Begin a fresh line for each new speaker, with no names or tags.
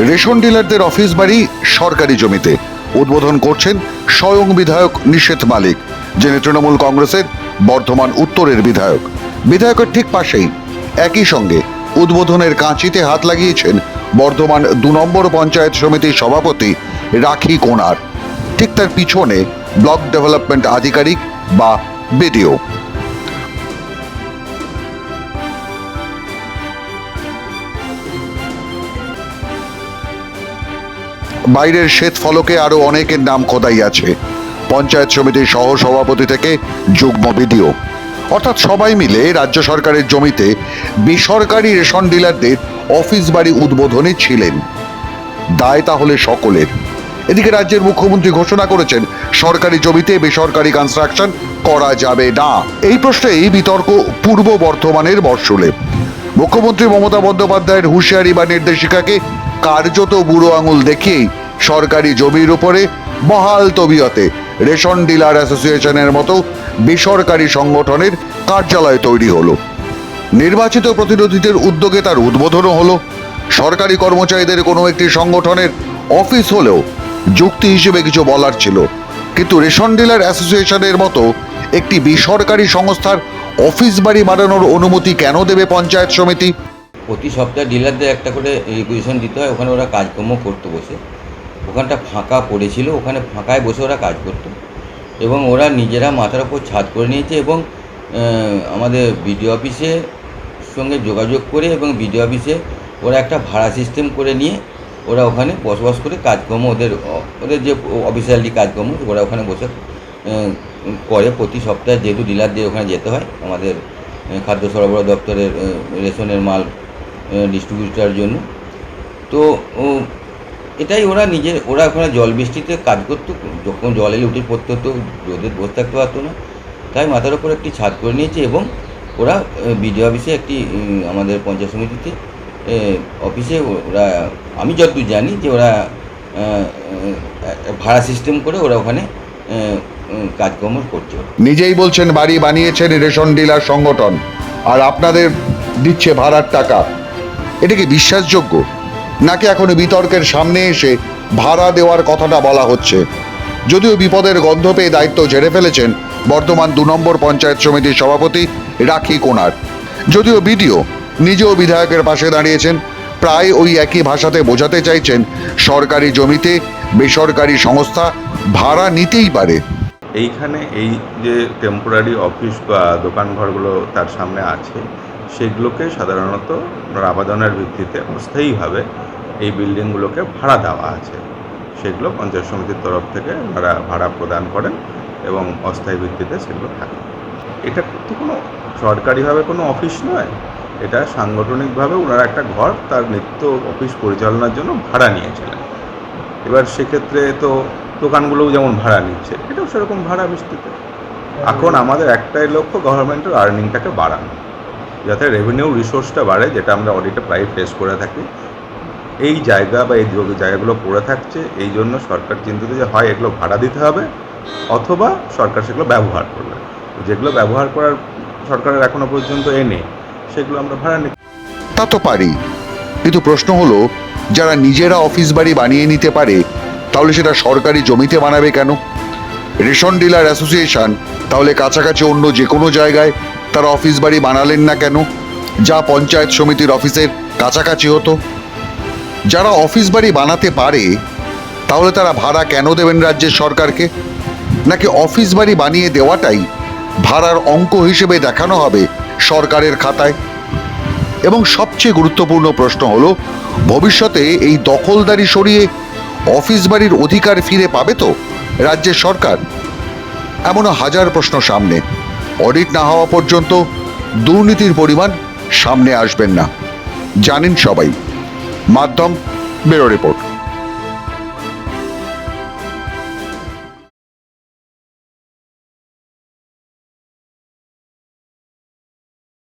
Ration ডিলারদের office বাড়ি সরকারি জমিতে। উদ্বোধন করছেন স্বয়ং বিধায়ক নিষেধ মালিক, যিনি তৃণমূল কংগ্রেসের বর্ধমান উত্তরের বিধায়ক। বিধায়কের ঠিক পাশেই একই সঙ্গে উদ্বোধনের কাঁচিতে হাত লাগিয়েছেন বর্ধমান দু নম্বর পঞ্চায়েত সমিতির সভাপতি রাখি কোনার। ঠিক তার পিছনে ব্লক ডেভেলপমেন্ট আধিকারিক বা বিডিও। বাইরের শ্বেত ফলকে আরও অনেকের নাম খোদাই আছে। পঞ্চায়েত সমিতির সহ সভাপতি থেকে যুগ্ম বিডিও। অর্থাৎ সবাই মিলে রাজ্য সরকারের জমিতে বেসরকারি রেশন ডিলারদের অফিস বাড়ি উদ্বোধনে ছিলেন। দায় তাহলে সকলের। এদিকে রাজ্যের মুখ্যমন্ত্রী ঘোষণা করেছেন, সরকারি জমিতে বেসরকারি কনস্ট্রাকশন করা যাবে না। এই প্রশ্নেই বিতর্ক পূর্ব বর্ধমানের বর্ষলে। মুখ্যমন্ত্রী মমতা বন্দ্যোপাধ্যায়ের হুঁশিয়ারি বা নির্দেশিকাকে কার্যত বুড়ো আঙুল দেখিয়েই সরকারি জমির উপরে বহাল তবিয়তে রেশন ডিলার অ্যাসোসিয়েশনের মতো বেসরকারি সংগঠনের কার্যালয় তৈরি হলো। নির্বাচিত প্রতিনিধিদের উদ্যোগে তার উদ্বোধনও হলো। সরকারি কর্মচারীদের কোনো একটি সংগঠনের অফিস হলেও যুক্তি হিসেবে কিছু বলার ছিল। কিন্তু রেশন ডিলার অ্যাসোসিয়েশনের মতো একটি বেসরকারি সংস্থার অফিস বাড়ি বানানোর অনুমতি কেন দেবে পঞ্চায়েত সমিতি?
প্রতি সপ্তাহে ডিলারদের একটা করে রেগুলেশন দিতে হয়, ওখানে ওরা কাজকর্ম করতো বসে। ওখানটা ফাঁকা পড়েছিল, ওখানে ফাঁকায় বসে ওরা কাজ করতো। এবং ওরা নিজেরা মাথার ওপর ছাদ করে নিয়েছে এবং আমাদের বিডিও অফিসে সঙ্গে যোগাযোগ করে এবং বিডিও অফিসে ওরা একটা ভাড়া সিস্টেম করে নিয়ে ওরা ওখানে বসবাস করে কাজকর্ম ওদের ওদের যে অফিসিয়ালি কাজকর্ম, ওরা ওখানে বসে করে প্রতি সপ্তাহে যেহেতু ডিলারদের ওখানে যেতে হয়, আমাদের খাদ্য সরবরাহ দপ্তরের রেশনের মাল ডিস্ট্রিবিউটার জন্য। তো এটাই ওরা নিজের, ওরা ওখানে জল বৃষ্টিতে কাজ করতো, যখন জল এলে উঠে পড়তে হতো, রোদে বসে থাকতে পারতো না। তাই মাথার ওপর একটি ছাদ করে নিয়েছে এবং ওরা বিডিও অফিসে একটি আমাদের পঞ্চায়েত সমিতিতে অফিসে ওরা, আমি যতদূর জানি যে ওরা ভাড়া সিস্টেম করে ওরা ওখানে কাজকর্ম করছে।
নিজেই বলছেন, বাড়ি বানিয়েছেন রেশন ডিলার সংগঠন, আর আপনাদের দিচ্ছে ভাড়ার টাকা। এটা কি বিশ্বাসযোগ্য? নাকি এখন বিতর্কের সামনে এসে ভাড়া দেওয়ার কথাটা বলা হচ্ছে? যদিও বিপদের গন্ধ পেয়ে দায়িত্ব ঝেড়ে ফেলেছেন বর্তমান দু নম্বর পঞ্চায়েত সমিতির সভাপতি রাখি কোনার। যদিও বিডিও নিজেও বিধায়কের পাশে দাঁড়িয়েছেন, প্রায় ওই একই ভাষাতে বোঝাতে চাইছেন, সরকারি জমিতে বেসরকারি সংস্থা ভাড়া নিতেই পারে।
এইখানে এই যে টেম্পোরারি অফিস বা দোকানঘরগুলো তার সামনে আছে, সেগুলোকে সাধারণত আবেদনের ভিত্তিতে অস্থায়ীভাবে এই বিল্ডিংগুলোকে ভাড়া দেওয়া আছে। সেগুলো পঞ্চায়েত সমিতির তরফ থেকে ওনারা ভাড়া প্রদান করেন এবং অস্থায়ী ভিত্তিতে সেগুলো থাকে। এটা তো কোনো সরকারিভাবে কোনো অফিস নয়, এটা সাংগঠনিকভাবে ওনারা একটা ঘর তার নিত্য অফিস পরিচালনার জন্য ভাড়া নিয়েছিলেন। এবার সেক্ষেত্রে তো দোকানগুলোও যেমন ভাড়া নিচ্ছে, এটাও সেরকম ভাড়া বৃষ্টিতে এখন আমাদের একটাই লক্ষ্য গভর্নমেন্টের আর্নিংটাকে বাড়ানো, যাতে রেভিনিউ রিসোর্সটা বাড়ে, যেটা আমরা অডিটে প্রায় ফেস করে থাকি। এই জায়গা বা এই জায়গাগুলো পড়ে থাকছে, এই জন্য সরকার চিন্তিত যে হয় এগুলো ভাড়া দিতে হবে, অথবা সরকার সেগুলো ব্যবহার করবে। যেগুলো ব্যবহার করার সরকারের এখনও পর্যন্ত এ নেই, সেগুলো আমরা ভাড়া নিচ্ছি
তা তো পারি। কিন্তু প্রশ্ন হলো, যারা নিজেরা অফিস বাড়ি বানিয়ে নিতে পারে তাহলে সেটা সরকারি জমিতে বানাবে কেন? রেশন ডিলার অ্যাসোসিয়েশন তাহলে কাছাকাছি অন্য যে কোনো জায়গায় তারা অফিস বাড়ি বানালেন না কেন? যা পঞ্চায়েত সমিতির অফিসের কাছাকাছি হতো। যারা অফিস বাড়ি বানাতে পারে, তাহলে তারা ভাড়া কেন দেবেন রাজ্যের সরকারকে? নাকি অফিস বাড়ি বানিয়ে দেওয়াটাই ভাড়ার অঙ্ক হিসেবে দেখানো হবে সরকারের খাতায়? এবং সবচেয়ে গুরুত্বপূর্ণ প্রশ্ন হলো, ভবিষ্যতে এই দখলদারি সরিয়ে অফিস বাড়ির অধিকার ফিরে পাবে তো রাজ্যের সরকার? এমনও হাজার প্রশ্ন সামনে। অডিট না হওয়া পর্যন্ত দুর্নীতির পরিমাণ সামনে আসবেন না। জানেন সবাই। মাধ্যম বেরো রিপোর্ট।